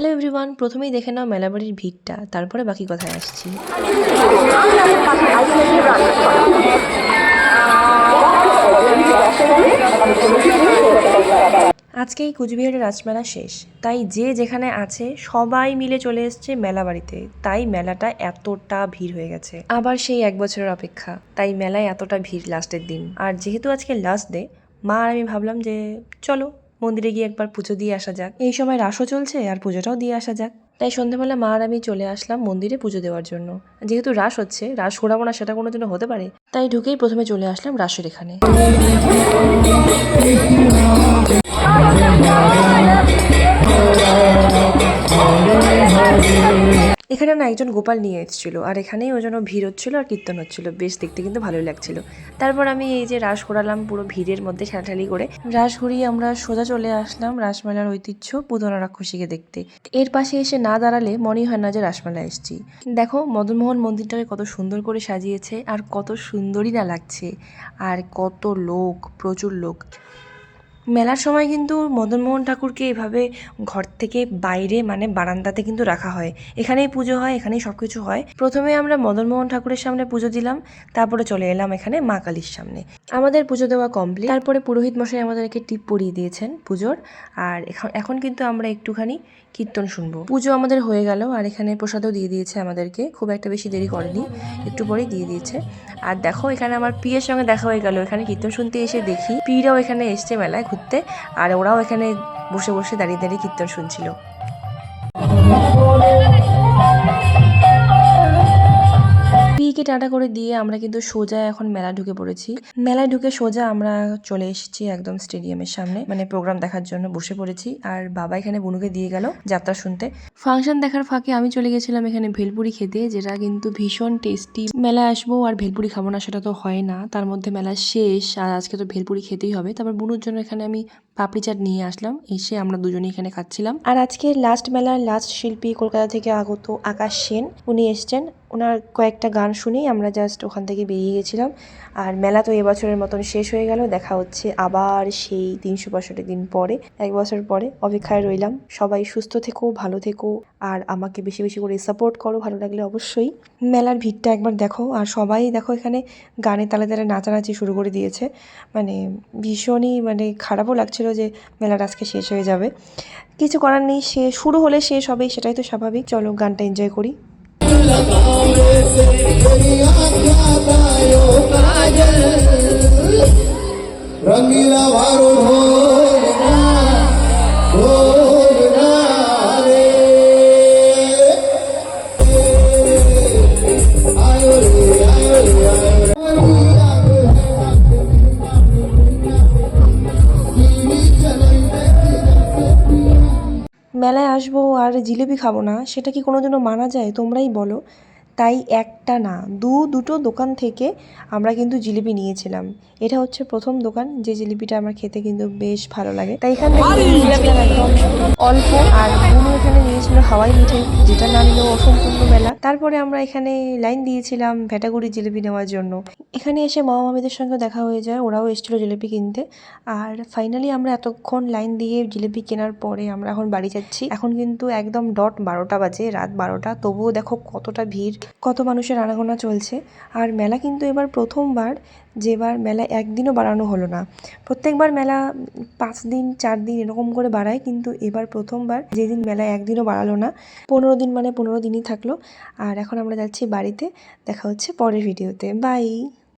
Hello everyone প্রথমেই দেখে নাও মেলাবাড়ির ভিড়টা, তারপরে বাকি কথায় আসছি। আজকে এই কুচবিহারের রাজমেলা শেষ। তাই যে যেখানে আছে, সবাই মিলে চলে এসছে মেলা বাড়িতে তাই মেলাটা এতটা ভিড় হয়ে গেছে। আবার সেই এক বছরের অপেক্ষা। তাই মেলায় এতটা ভিড় লাস্টের দিন। আর যেহেতু আজকে লাস্ট ডে মা আর আমি ভাবলাম যে, চলো মন্দিরে গিয়ে একবার পুজো দিয়ে আসা যাক। এই সময় রাসও চলছে আর পুজোটাও দিয়ে আসা যাক। তাই সন্ধ্যাবেলা মা আর আমি চলে আসলাম মন্দিরে পুজো দেওয়ার জন্য। যেহেতু রাস হচ্ছে, রাস ঘোরাবো না সেটা কোনো হতে পারে। তাই ঢুকেই প্রথমে চলে আসলাম রাসের এখানে। এখানে না একজন গোপাল নিয়ে এসেছিল, আর এখানেই ওই জন্য ভিড় হচ্ছিল আর কীর্তন হচ্ছিল। বেশ দেখতে কিন্তু ভালোই লাগছিল। তারপর আমি এই যে রাস ঘোরালাম পুরো ভিড়ের মধ্যে ঠেলাঠালি করে। রাস ঘুরিয়ে আমরা সোজা চলে আসলাম রাসমেলার ঐতিহ্য পুদনা রাক্ষসীকে দেখতে। এর পাশে এসে না দাঁড়ালে মনেই হয় না যে রাসমেলা এসেছি। দেখো, মদনমোহন মন্দিরটাকে কত সুন্দর করে সাজিয়েছে আর কত সুন্দরই না লাগছে। আর কত লোক, প্রচুর লোক। মেলার সময় কিন্তু মদনমোহন ঠাকুরকে এভাবে ঘর থেকে বাইরে মানে বারান্দাতে কিন্তু রাখা হয়। এখানেই পুজো হয়, এখানেই সব কিছু হয়। প্রথমে আমরা মদনমোহন ঠাকুরের সামনে পুজো দিলাম, তারপরে চলে এলাম এখানে মা কালীর সামনে। আমাদের পুজো দেওয়া কমপ্লিট তারপরে পুরোহিত মশাই আমাদেরকে টিপ পরিয়ে দিয়েছেন পুজোর। আর এখন এখন কিন্তু আমরা একটুখানি কীর্তন শুনব। পুজো আমাদের হয়ে গেল, আর এখানে প্রসাদও দিয়ে দিয়েছে আমাদেরকে। খুব একটা বেশি দেরি করেনি, একটু পরেই দিয়ে দিয়েছে। আর দেখো, এখানে আমার পিয়ের সঙ্গে দেখা হয়ে গেল। এখানে কীর্তন শুনতে এসে দেখি। পিরাও এখানে এসছে মেলায় ঘুরতে আর ওরাও এখানে বসে বসে দাঁড়িয়ে দাঁড়িয়ে কীর্তন শুনছিল। টাটা করে দিয়ে আমরা কিন্তু সোজা এখন মেলা ঢুকে পড়েছি। মেলায় ঢুকে সোজা আমরা চলে এসেছি একদম স্টেডিয়ামের সামনে মানে প্রোগ্রাম দেখার জন্য বসে পড়েছি। আর বাবা এখানে বনুকে দিয়ে গেল যাত্রা শুনতে। ফাংশন দেখার ফাঁকে আমি চলে গেছিলাম এখানে ভেলপুরি খেতে, যেটা কিন্তু ভীষণ টেস্টি মেলায় আসব আর ভেলপুরি খাব না, সেটা তো হয় না। তার মধ্যে মেলা শেষ, আর আজকে তো ভেলপুরি খেতেই হবে। তারপর বুনুর জন্য এখানে আমি পাপড়ি চাট নিয়ে আসলাম। এসে আমরা দুজনেই এখানে খাচ্ছিলাম। আর আজকে লাস্ট মেলার লাস্ট শিল্পী কলকাতা থেকে আগত আকাশ সেন, উনি এসছেন। ওনার কয়েকটা গান শুনেই আমরা জাস্ট ওখান থেকে বেরিয়ে গেছিলাম। আর মেলা তো এবছরের মতন শেষ হয়ে গেল, দেখা হচ্ছে আবার সেই তিনশো পঁয়ষট্টি দিন পরে, এক বছর পরে অপেক্ষায় রইলাম। সবাই সুস্থ থেকো, ভালো থেকো, আর আমাকে বেশি বেশি করে সাপোর্ট করো, ভালো লাগলে অবশ্যই। মেলার ভিড়টা একবার দেখো, আর সবাই দেখো এখানে গানে তালে তালে নাচানাচি শুরু করে দিয়েছে। মানে ভীষণই মানে খারাপও লাগছিল যে মেলাটা আজকে শেষ হয়ে যাবে। কিছু করার নেই, সে শুরু হলে শেষ হবেই, সেটাই তো স্বাভাবিক। চলো গানটা এনজয় করি। la cabeza মেলায় আসব আর জিলিপি খাব না সেটা কি কোনো দিনও মানা যায়? তোমরাই বলো। তাই একটা না দু দুটো দোকান থেকে আমরা কিন্তু জিলিপি নিয়েছিলাম। এটা হচ্ছে প্রথম দোকান যে জিলিপিটা আমার খেতে কিন্তু বেশ ভালো লাগে। তাই এখানে থেকে অল্প আর বুনু এখানে নিয়েছিল হাওয়াই মিঠাই, যেটা না নিলেও অসম্পূর্ণ মেলা তারপরে আমরা এখানে লাইন দিয়েছিলাম ভেটাগুড়ি জিলিপি নেওয়ার জন্য। এখানে এসে মামা মামিদের সঙ্গে দেখা হয়ে যায়, ওরাও এসেছিল জিলিপি কিনতে। আর ফাইনালি আমরা এতক্ষণ লাইন দিয়ে জিলিপি কেনার পরে আমরা এখন বাড়ি যাচ্ছি। এখন কিন্তু একদম ডট বারোটা বাজে, রাত বারোটা। তবুও দেখো কতটা ভিড়, কত মানুষের আনাগোনা চলছে। আর মেলা কিন্তু এবার প্রথমবার, যেবার মেলা একদিনও বাড়ানো হলো না। প্রত্যেকবার মেলা পাঁচ দিন, চার দিন এরকম করে বাড়ায়, কিন্তু এবার প্রথমবার যেদিন মেলা একদিনও বাড়ালো না, পনেরো দিন মানে পনেরো দিনই থাকল। আর এখন আমরা যাচ্ছি বাড়িতে, দেখা হচ্ছে পরের ভিডিওতে বাই